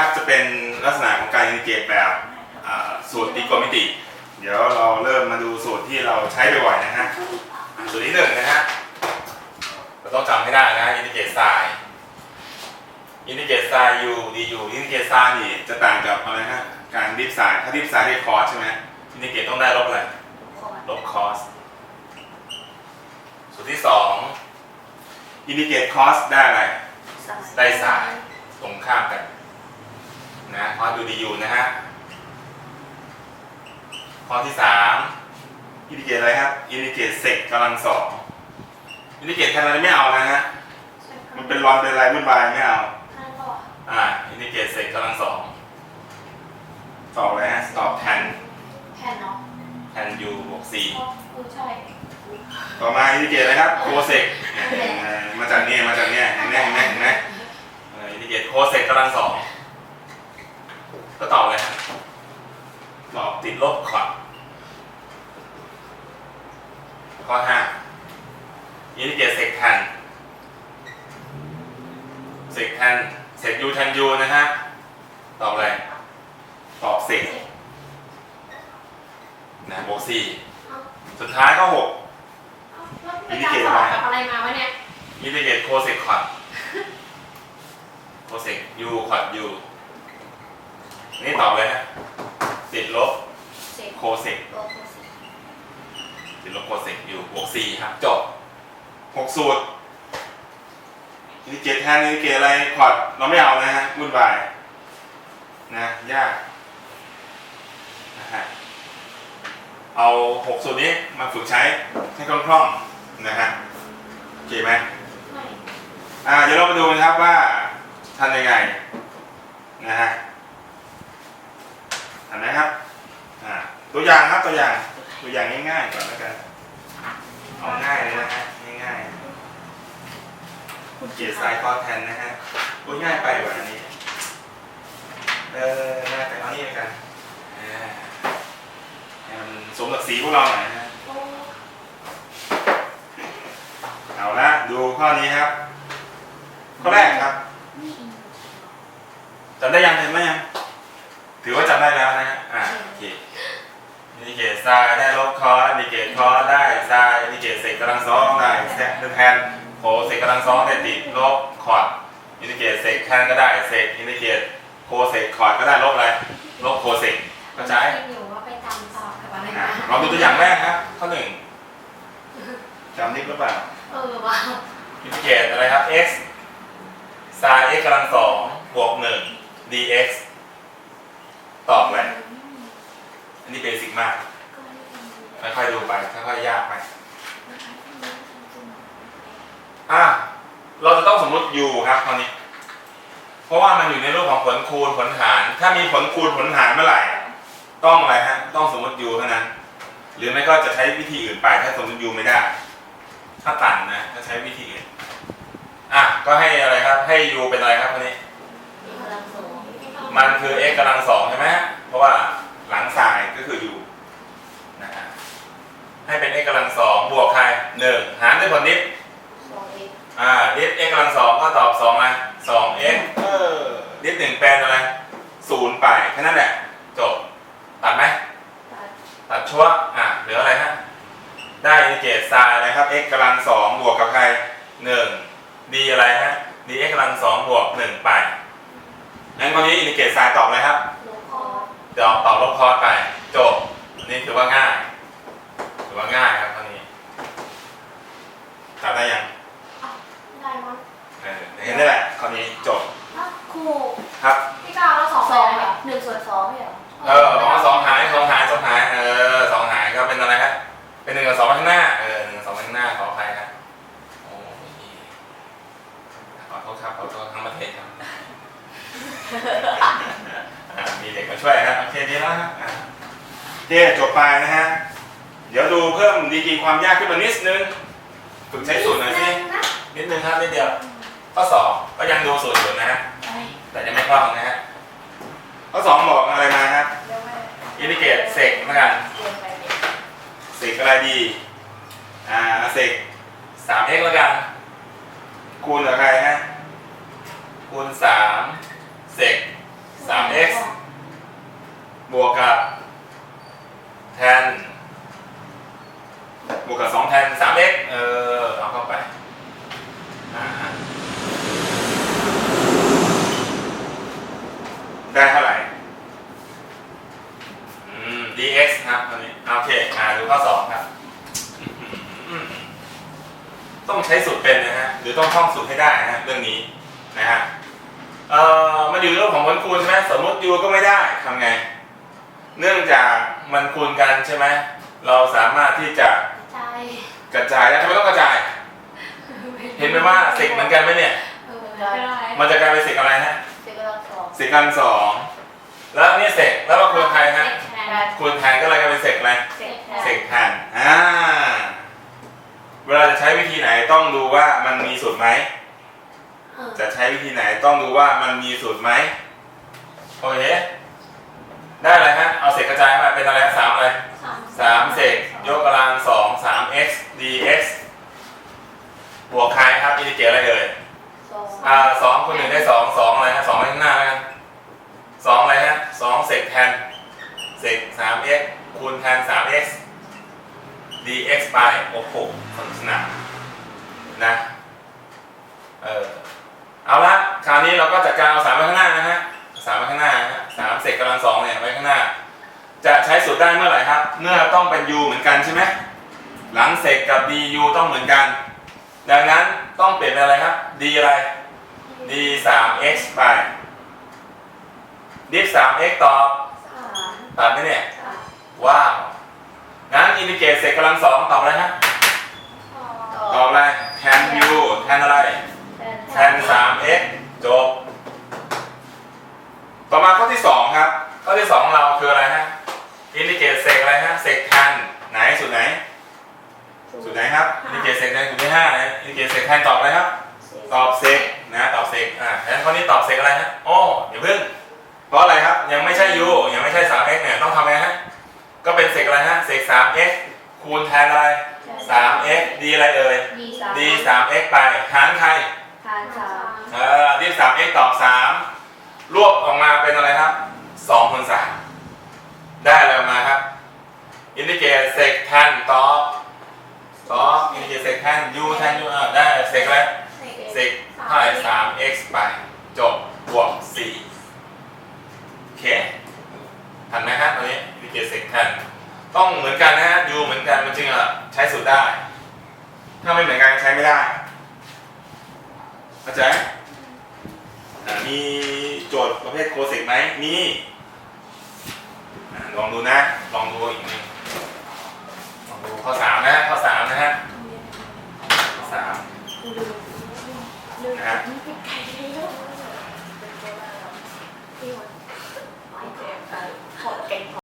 นะครับจะเป็นลักษณะของการอินทิเกรตแบบอ่าสูตรตรีโกมิติ เดี๋ยวเราเริ่มมาดูสูตรที่เราใช้บ่อยๆนะฮะสูตรที่หนึ่งนะฮะเราต้องจำให้ได้นะอินทิเกรตไซน์อินทิเกรตไซน์ยูดียูอินทิเกรตไซน์นี่จะต่างกับอะไรฮะการดิฟไซน์ถ้าดิฟไซน์ได้คอสใช่ไหมอินทิเกรตต้องได้ลบอะไรลบคอสสูตรที่สองอินทิเกรตคอสได้อะไรได้สายตรงข้ามกัน นะข้อดูดีอยู่นะฮะข้อที่สามอินดิเกตอะไรครับอินดิเกตเซกกำลังสองอินดิเกตแทนอะไรไม่เอานะฮะมันเป็นรอนเป็นอะไรวุ่นวายไม่เอาอ่าอินดิเกตเซกกำลังสองตอบอะไรฮะตอบแทนแผ่นเนาะแทนยูบวกสี่เออใช่ต่อมาอินดิเกตอะไรครับโคเซกมาจากเนี่ยมาจากเนี่ยเห็นไหมเห็นไหมเห็นไหมเอออินดิเกตโคเซกกำลังสอง ก็ตอบเลยฮะตอบติดลบขอดข้อห้าอินดิเกตเซกแทนเซกแทนเซกยูแทนยูนะฮะ ตอบอะไร ตอบเซกนะบวกสี่สุดท้ายก็หกไปจำสอบกับอะไรมาวะเนี่ยอินทิเกรตโคเซกคอร์ดโคเซกยูคอร์ดยู นี่ตอบเลยฮะติดลบเสร็จโคเซกโลโคสิติดลบโคเซกยูบวกสี่ครับจบหกสูตรอินทิเกรตแทนอินทิเกรตอะไรคอร์ดเราไม่เอานะฮะวุ่นวายนะยากนะฮะเอาหกสูตรนี้มาฝึกใช้ให้คล่องๆนะฮะโอเคไหมไม่อ่าเดี๋ยวเรามาดูนะครับว่าทำยังไงนะฮะ เห็นไหมครับอ่าตัวอย่างครับตัวอย่างตัวอย่างง่ายๆก่อนแล้วกันเอาง่ายเลยนะฮะง่ายๆคุณเกียรติสายคอแทนนะฮะพูดง่ายไปกว่านี้เออง่ายไปเอานี่แล้วกันอ่าให้มันสมกับสีพวกเราหน่อยนะฮะเอาละดูข้อนี้ครับ ข้อแรกครับจำได้ยังเห็นไหมยัง ถือว่าจำได้แล้วนะฮะอ่าโอเคอินดิเกตไซน์ได้ลบคอร์สอินดิเกตคอร์สได้ไซน์อินดิเกตเศษกำลังสองได้แซนแทนโคเศษกำลังสองได้ติดลบคอร์ดอินดิเกตเศษแทนก็ได้เศษอินดิเกตโคเศษคอร์ดก็ได้ลบอะไรลบโคเศษเข้าใจคิดอยู่ว่าไปจำสอบกับอะไรอะมาลองดูตัวอย่างแรกครับข้อหนึ่งจำนิดหรือเปล่าเออว้าวอินทิเกรตอะไรครับ x sin x กำลังสองบวกหนึ่ง dx ตอบอะไรอันนี้เบสิกมากค่อยๆดูไปค่อยๆยากไปอะเราจะต้องสมมุติ u ครับคราวนี้ เพราะว่ามันอยู่ในรูปของผลคูณผลหาร ถ้ามีผลคูณผลหารเมื่อไหร่ ต้องอะไรฮะ ต้องสมมติ u เท่านั้น หรือไม่ก็จะใช้วิธีอื่นไป ถ้าสมมติ u ไม่ได้ ถ้าตันนะก็ใช้วิธีอื่น อะ ก็ให้อะไรครับ ให้ u เป็นอะไรครับคราวนี้ มันคือ x กำลังสองใช่ไหมฮะเพราะว่าหลังสายก็คือ u นะฮะให้เป็น x กำลังสองบวกใครหนึ่งหารด้วยผลนิดสองเอ็กอ่าดิฟ x กำลังสองก็ตอบสองอะไรสอง x เออดิฟหนึ่งเป็นอะไรศูนย์ไปแค่นั้นแหละจบตัดไหมตัดตัดชั่วอะเหลืออะไรฮะได้อินทิเกรตไซน์อะไรครับ x กำลังสองบวกกับใครหนึ่ง d อะไรฮะ d x กำลังสองบวกหนึ่งไป งั้นตอนนี้อินทิเกรตไซน์ตอบอะไรครับโลคอสเดี๋ยวตอบลบคอร์สไปจบนี่ถือว่าง่าย ถือว่าง่ายครับข้อนี้จำได้ยัง ได้มั้ง เออเห็นได้แหละข้อนี้จบ อะครู ครับ พี่ก้าวแล้วสองสองเหรอหนึ่งส่วนสองเหรอ เออสองสองหายสองหายสองหาย เออสองหายก็เป็นอะไรครับ เป็นหนึ่งกับสองข้างหน้า เออหนึ่งกับสองข้างหน้าขออภัยครับโอ้ยขอโทษครับขอโทษทั้งประเทศครับอ่ามีเด็กมาช่วยครับโอเคดีแล้วครับอ่าโอ เคจบไปนะฮะ เดี๋ยวดูเพิ่มดีกรีความยากขึ้นมานิดนึง ฝึกใช้สูตรหน่อยสินะนิดนึงครับนิดเดียว ข้อสอบก็ยังดูสูตรอยู่นะฮะไปแต่ยังไม่คล่องนะฮะ ข้อสองบอกอะไรมาครับเดี๋ยวไปอินดิเกตเซกแล้วกันเรียนไปเรียนเซกอะไรดี อ่าเซกสามเอ็กแล้วกัน คูณกับใครฮะ คูณสามเซกบวกกับ แทน บวกกับสองแทนสาม x เออ เอาเข้าไปได้เท่าไหร่อืม dx ครับตอนนี้ โอเคอ่าดูข้อสองครับ ต้องใช้สูตรเป็นนะฮะ หรือต้องท่องสูตรให้ได้นะฮะเรื่องนี้นะฮะ เอ่อ มันอยู่เรื่องของผลคูณใช่ไหมสมมติ u ก็ไม่ได้ทำไง เนื่องจาก มันคูณกันใช่ไหมเราสามารถที่จะใจกระจายได้ทำไมต้องกระจาย เห็นไหมว่าเสกเหมือนกันไหมเนี่ย เออไม่ได้มันจะกลายเป็นเสกอะไรฮะเซ็กกำลังสองเสกกำลังสองแล้วนี่เสกแล้วมาคูณใครฮะเซ็กแทนคูณแทนก็เลยกลายเป็นเสกอะไรเซ็กแทนเสกแทนอ่าเวลาจะใช้วิธีไหนต้องดูว่ามันมีสูตรไหม เออ จะใช้วิธีไหนต้องดูว่ามันมีสูตรไหมโอเค ได้อะไรฮะ เอาเศษกระจายมาเป็นอะไรฮะสามอะไรสามสามเศษยกกำลังสองสาม x dx บวกใครครับอินทิเกรตอะไรเอ่ยสองอ่าสองคนหนึ่งได้สองสองอะไรฮะสองไว้ข้างหน้าแล้วกันสองอะไรฮะสองเศษแทนเศษสาม x คูณแทนสาม x dx ไปโอ้โหสนุกสนานนะเออเอาละคราวนี้เราก็จัดการเอาสามไว้ข้างหน้านะฮะ สามไว้ข้างหน้านะฮะสามเศษกำลังสองเนี่ยไว้ข้างหน้า จะใช้สูตรได้เมื่อไหร่ครับ เมื่อต้องเป็น u เหมือนกันใช่ไหมหลังเศษกับ du ต้องเหมือนกัน ดังนั้นต้องเปลี่ยนเป็นอะไรครับ d อะไร d 3 x ไป d 3 x ตอบสามตัดไหมเนี่ยสามว้าวงั้นอินทิเกรตเศษกำลังสองตอบอะไรฮะตอบอะไรแทน u แทนอะไรแทน 3x จบต่อ มาข้อที่2ครับ ข้อที่2ของเราคืออะไรฮะอินทิเกรตเศษอะไรฮะเศษแทนไหนสูตรไหนสูตรไหนครับอินทิเกรตเศษแทนสูตรที่5นะอินทิเกรตเศษแทนตอบอะไรครับ ตอบเศษนะตอบเศษอ่างั้นข้อนี้ตอบเศษอะไรฮะโอ้เดี๋ยวเพิ่งเพราะอะไรครับยังไม่ใช่ u ยังไม่ใช่ 3x เนี่ยต้องทำไงฮะก็เป็นเศษอะไรฮะเศษ 3x คูณแทนอะไร 3x d อะไรเอ่ยดีสาม d 3x ไปหารใครทานสามเออ d 3 x ตอบ3 รวบออกมาเป็นอะไรครับ2คูณ3ได้อะไรออกมาครับอินทิเกรตเศษแทนตอบตอบอินทิเกรตเศษแทน u แทน u อ่าได้เศษอะไรเศษเท่าไหร่ 3x ไปจบบวก4โอเคทันไหมฮะตอนนี้อินทิเกรตเศษแทนต้องเหมือนกันนะฮะ u เหมือนกันมันจึงอะใช้สูตรได้ ถ้าไม่เหมือนกันใช้ไม่ได้เข้าใจอ่า มีโจทย์ประเภทโคเซกไหมมีลองดูนะ ลองดูอีกหนึงลองดูข้อสามนะข้อสามนะฮะข้อสามนะฮะเป็นไก่แล้วที่วันไม่เจ็บขอเก่ง